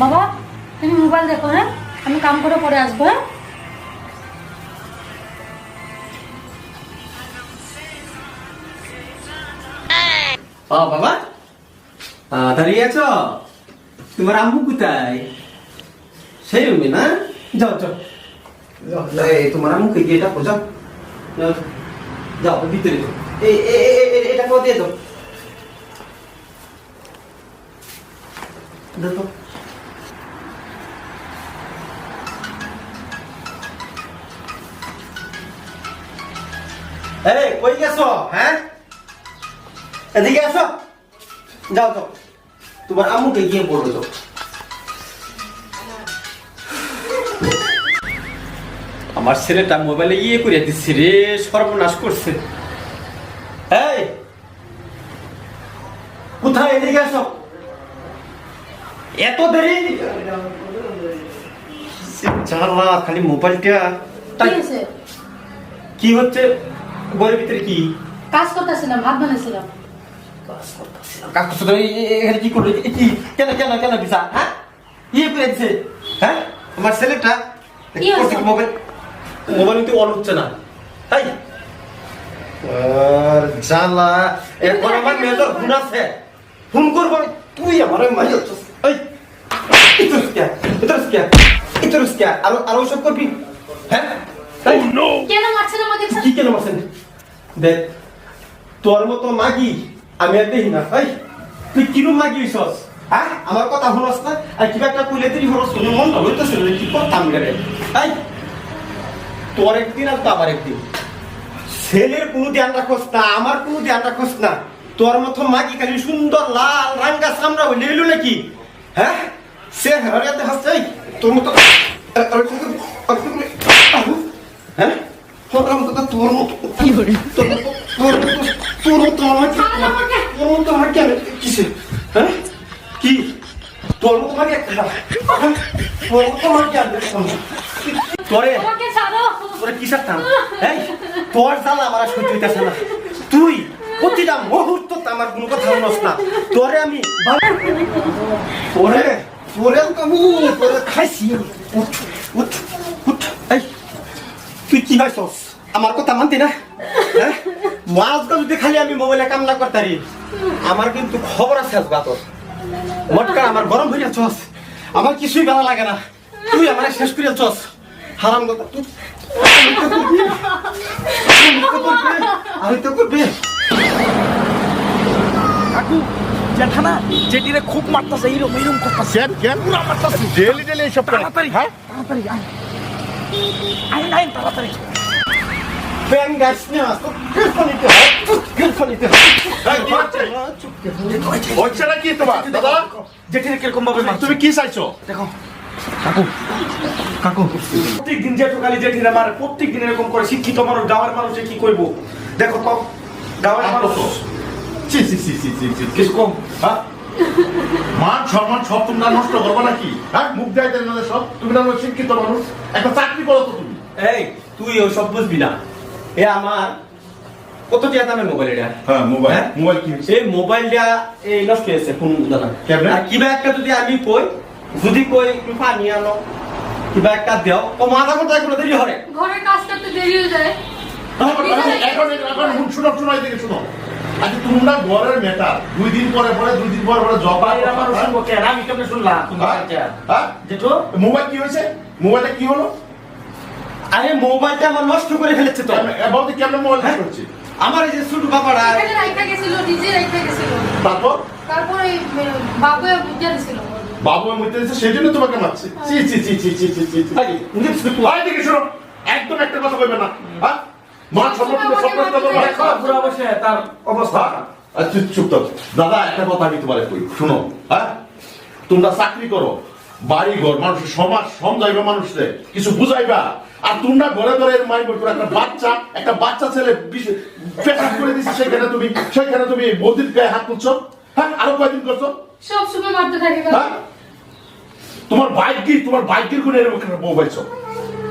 বাবা তুমি মোবাইল দেখো হ্যাঁ? আমি কাম করে পরে আসব হ্যাঁ? বাবা। দাঁড়িয়ে আছো? তোমার আম্মু কোথায়? সেই রুমে না? যাও যাও। তোমার আম্মুকে গিয়ে ডাকো যাও যাও, ভিতরে যাও এটা করে দিয়ে দাও। দেখো। এই কই গেছো? হ্যাঁ? এদিকে আসো। যাও তো। তোমার আম্মুকে গিয়ে বলো তো আমার ছেলেটা মোবাইলে ইয়ে করে দিচ্ছে রে সর্বনাশ করছে। এই কোথায় এদিকে আসো? এত দেরি? জানলা খালি মোবাইলটা কি হচ্ছে? ঘরের ভিতরে কি? কাজ করতেছিলাম ভাত বানাইছিলাম। শুধু এই- এই- এখানে কি করল কি? কেন কেন কেন বিসা হ্যাঁ? ইয়ে করে দিছে। হ্যাঁ? আমার ছেলেটা? মোবাইল মোবাইল কিন্তু অন হচ্ছে না তাই? আর জ্বালা এরপর আমার মেয়েদের ফোন আছে। ফোন করব তুই আমার মাই হচ্ছিস এই ইতরস কে ইতরস কে ইতরস কে আর আর ওসব করবি? হ্যাঁ? কেন মারছেন আমাকে কি কেন মারছেন? দেখ তোর মতো মাগি আমি আর দেখি না ভাই তুই কিরম মাগি হইছস হ্যাঁ আমার কথা শুনস না আর কিবা একটা কইলে তুই হলো শুনে মন না হইতো শুনে কি করতাম রে তাই তোর একদিন আর তো আমার একদিন ছেলের কোনো ধ্যান রাখস না আমার কোনো ধ্যান রাখস না তোর মতো মাগি খালি সুন্দর লাল রাঙ্গা চামড়া হইলে এলো নাকি হ্যাঁ সে হারাতে হাসছে তোর মতো হ্যাঁ তোর মতো তোর মতো তোর তোর মতো আমার। তোর মতো আমার কেন কিসে? হ্যাঁ? কি? তোর মতো আমার একটা হ্যাঁ? তোর মতো আমার কেন তোরে তোরা কি সারতাম এই তোর জ্বালা আমার সহ্য হইতেছে না। তুই প্রতিটা মুহূর্ত আমার কোনো কথা শুনস না। তোরে আমি তোরে তোরে আমি তোরে খাইছি। উঠ উঠ উঠ। এই তুই কি ভাইছস আমার কথা মানতি না? হ্যাঁ? মাঝটা যদি খালি আমি মোবাইলে কাম না করতারি আমার কিন্তু খবর আছে আজ বাতর মটকা আমার গরম হয়ে যাচ্ছস। আমার কিছুই ভালো লাগে না। তুই আমার শেষ করে যাচ্ছস। হারাম কথা আমি তো করবি। কাকু জেঠানা জেঠিরে খুব মারতাছে এইরকম এইরকম করতাছে। কেন কেন? পুরা মারতাছে। ডেলি ডেলি এইসব করে। তাড়াতাড়ি হ্যাঁ? তাড়াতাড়ি আই নাই তাড়াতাড়ি প্যান গ্যাস নিয়ে আসতো কিছু নিতে হয় কিছু নিতে হচ্ছে না কি তোমার দাদা জেঠির কীরকম ভাবে তুমি কি চাইছো দেখো কাকু কাকু প্রত্যেকদিন শিক্ষিত মানুষ গাঁয়ের মানুষে কি করব দেখো তো মানুষ কম হ্যাঁ মান সম্মান সব তোমরা নষ্ট করব নাকি? হ্যাঁ? মুখ দেয় না সব। তুমি না শিক্ষিত মানুষ। একটা চাকরি করো তো তুমি। এই তুই ও সব বুঝবি না। এ আমার কত দামের মোবাইল এটা? হ্যাঁ মোবাইল হ্যাঁ? মোবাইল কি হয়েছে? এই মোবাইলটা এই নষ্ট হয়েছে ফোন দানা কেমনে? আর কিবা একটা যদি আমি কই যদি কই একটু পানি আনো। কিবা একটা দেও। ও মাথা কথা কোনো দেরি হরে ঘরের কাজ করতে দেরি হয়ে যায়। এখন এখন শুনো শুনো এদিকে শুনো। আচ্ছা তোমরা ঘরের মেটা দুই দিন পরে পরে দুই দিন পরে পরে জব আমার শুনব কেন আমি কেমনে শুনলাম। হ্যাঁ? হ্যাঁ? হ্যাঁ? জেঠু? মোবাইল কি হয়েছে? মোবাইলটা কি হলো? আরে মোবাইলটা আমার নষ্ট করে ফেলেছে তো। বলতে কেমন মোবাইল নষ্ট করছি হ্যাঁ? আমার এই যে ছোট বাবারা এখানে রাইখা গেছিল নিজে রাইখা গেছিল। তারপর? তারপর এই বাবু বুঝা দিছিল। বাবু মরতে দিছে সেই জন্য তোমাকে মারছে। চি চি চি চি চি চি চি আরে তুমি একদম একটা কথা কইবে না। হ্যাঁ? মা সম্পর্কে সব প্রশ্ন করব দেখো পুরা বসে তার অবস্থা। আচ্ছা চুপ তো দাদা একটা কথা আমি তোমার কই শুনো হ্যাঁ? তোমরা চাকরি করো বাড়ি ঘর মানুষ সমাজ সমজাইবা মানুষদের কিছু বুঝাইবা। আর তোমরা ঘরে ঘরে মাই বই একটা বাচ্চা একটা বাচ্চা ছেলে পেশাব করে দিচ্ছে সেখানে তুমি সেখানে তুমি বৌদির গায়ে হাত তুলছো হ্যাঁ? আরও কয়দিন করছ? সব সময় মারতে থাকে হ্যাঁ? তোমার বাইক কি তোমার বাইকের গুণে এরকম বউ পাইছো।